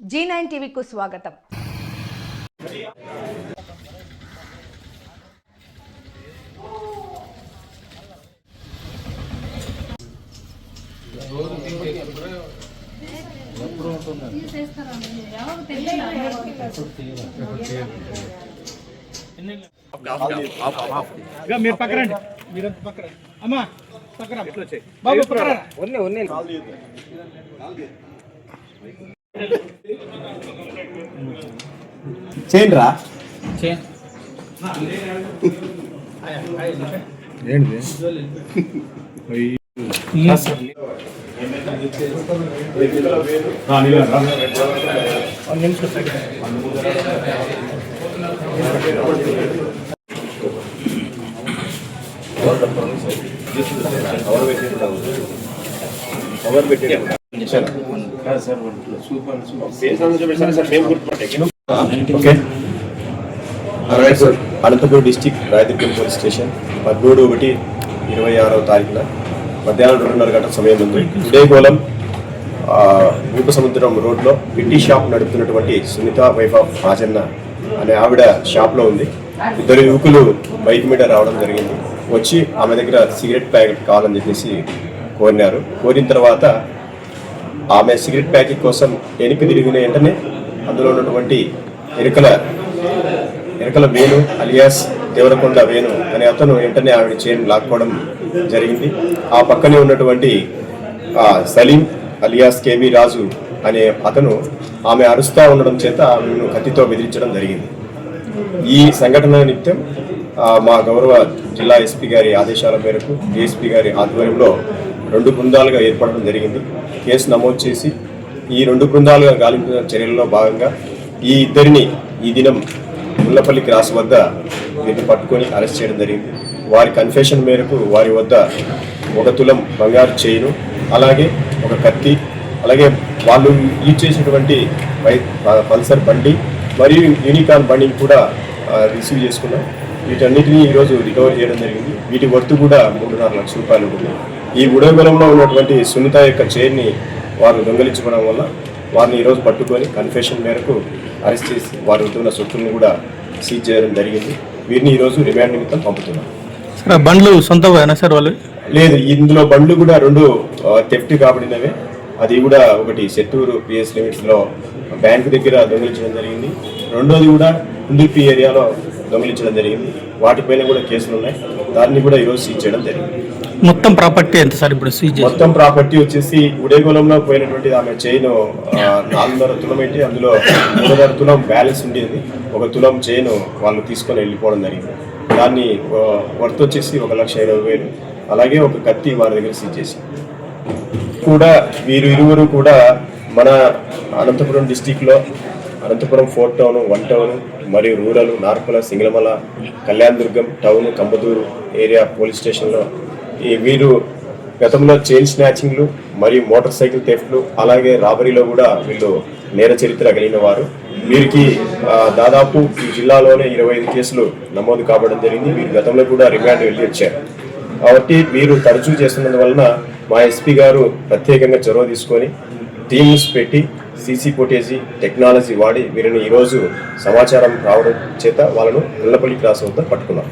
G nine టీవీకు స్వాగతం. మీరు పక్కరండి. మీరంతా పక్కరండి. అమ్మా పక్కరా. బాబు పక్కరా. చేయండి రా okay right sir Anantapuram district Rayadurgam police station పదమూడు ఒకటి ఇరవై ఆరవ తారీఖున మధ్యాహ్నం రెండున్నర గంటల సమయం ఉంది. ఉదయగోళం భూప సముద్రం రోడ్లో పిట్టి షాప్ నడుపుతున్నటువంటి సునీత వైఫ్ ఆఫ్ రాజన్న అనే ఆవిడ షాప్లో ఉంది. ఇద్దరు యువకులు బైక్ మీద రావడం జరిగింది. వచ్చి ఆమె దగ్గర సిగరెట్ ప్యాకెట్ కావాలని చెప్పేసి కోరినారు. కోరిన తర్వాత ఆమె సిగరెట్ ప్యాకెట్ కోసం వెనక్కి తిరిగిన వెంటనే అందులో ఉన్నటువంటి ఎరుకల ఎరుకల వేణు అలియాస్ దేవరకొండ వేణు అనే అతను వెంటనే ఆవిడ చైన్ లాక్కోవడం జరిగింది. ఆ పక్కనే ఉన్నటువంటి సలీం అలియాస్ కేవి రాజు అనే అతను ఆమె అరుస్తూ ఉండడం చేత ఆమెను కత్తితో బెదిరించడం జరిగింది. ఈ సంఘటన నిత్యం మా గౌరవ జిల్లా ఎస్పీ గారి ఆదేశాల మేరకు డిఎస్పీ గారి ఆధ్వర్యంలో రెండు బృందాలుగా ఏర్పడడం జరిగింది. కేసు నమోదు చేసి ఈ రెండు బృందాలుగా గాలించిన చర్యల్లో భాగంగా ఈ ఇద్దరిని ఈ దినం ముల్లపల్లి క్రాస్ వద్ద వీరిని పట్టుకొని అరెస్ట్ చేయడం జరిగింది. వారి కన్ఫెషన్ మేరకు వారి వద్ద ఒక తులం బంగారు చైను అలాగే ఒక కత్తి అలాగే వాళ్ళు యూజ్ చేసినటువంటి పల్సర్ బండి మరియు యూనికాన్ బండిని కూడా రిసీవ్ చేసుకున్నాం. వీటన్నిటిని ఈరోజు రికవర్ చేయడం జరిగింది. వీటి వర్త్ కూడా మూడున్నర లక్షల రూపాయలు ఉంటుంది. ఈ ఉడవగలంలో ఉన్నటువంటి సునీత యొక్క చైన్ని వారు దొంగలించుకోవడం వల్ల వారిని ఈరోజు పట్టుకొని కన్ఫెషన్ మేరకు అరెస్ట్ చేసి వారి ఉన్న సొత్తులను కూడా సీజ్ చేయడం జరిగింది. వీరిని ఈరోజు రిమాండ్ నిమిత్తం పంపుతున్నాం. బండ్లు సొంతమేనా సార్ వాళ్ళు? లేదు ఇందులో బండ్లు కూడా రెండు థెఫ్ట్ కాబడినవే. అది కూడా ఒకటి సెట్టూరు పిఎస్ లిమిట్స్లో బ్యాంకు దగ్గర దొంగిలించడం జరిగింది. రెండోది కూడా కుందుర్పి ఏరియాలో దొంగిలించడం జరిగింది. వాటిపైన కూడా కేసులు ఉన్నాయి. దాన్ని కూడా ఈరోజు సీజ్ చేయడం జరిగింది. మొత్తం ప్రాపర్టీ ఎంత సార్ ఇప్పుడు సీజ్ మొత్తం ప్రాపర్టీ వచ్చేసి ఉడేగూలంలో పోయినటువంటి ఆమె చైన్ నాలుగున్నర తులం ఏంటి అందులో మూడున్నర తులం బ్యాలెన్స్ ఉండేది. ఒక తులం చైన్ వాళ్ళు తీసుకొని వెళ్ళిపోవడం జరిగింది. దాన్ని వర్త్ వచ్చేసి ఒక లక్ష ఇరవై వేలు. అలాగే ఒక కత్తి వారి దగ్గర సీజ్ చేసి కూడా వీరు ఇరువురు కూడా మన అనంతపురం డిస్టిక్లో Anantapuram fort town one town మరియు rural Narpala Singanamala Kalyanadurgam town Kambadur area police స్టేషన్లో. ఈ వీరు గతంలో చైన్ స్నాచింగ్లు మరియు మోటార్ సైకిల్ థెఫ్ట్లు అలాగే రాబరీలో కూడా వీళ్ళు నేర చరిత్ర కలిగిన వారు. వీరికి దాదాపు ఈ జిల్లాలోనే ఇరవై ఐదు కేసులు నమోదు కావడం జరిగింది. వీరు గతంలో కూడా రిమాండ్ వెళ్ళి వచ్చారు. కాబట్టి వీరు తరచూ చేస్తున్నందువలన మా ఎస్పీ గారు ప్రత్యేకంగా చొరవ తీసుకొని టీమ్స్ పెట్టి సీసీ ఫుటేజీ టెక్నాలజీ వాడి వీరిని ఈరోజు సమాచారం రావడం చేత వాళ్ళను ఉల్లపల్లి క్రాస్ వద్ద పట్టుకున్నారు.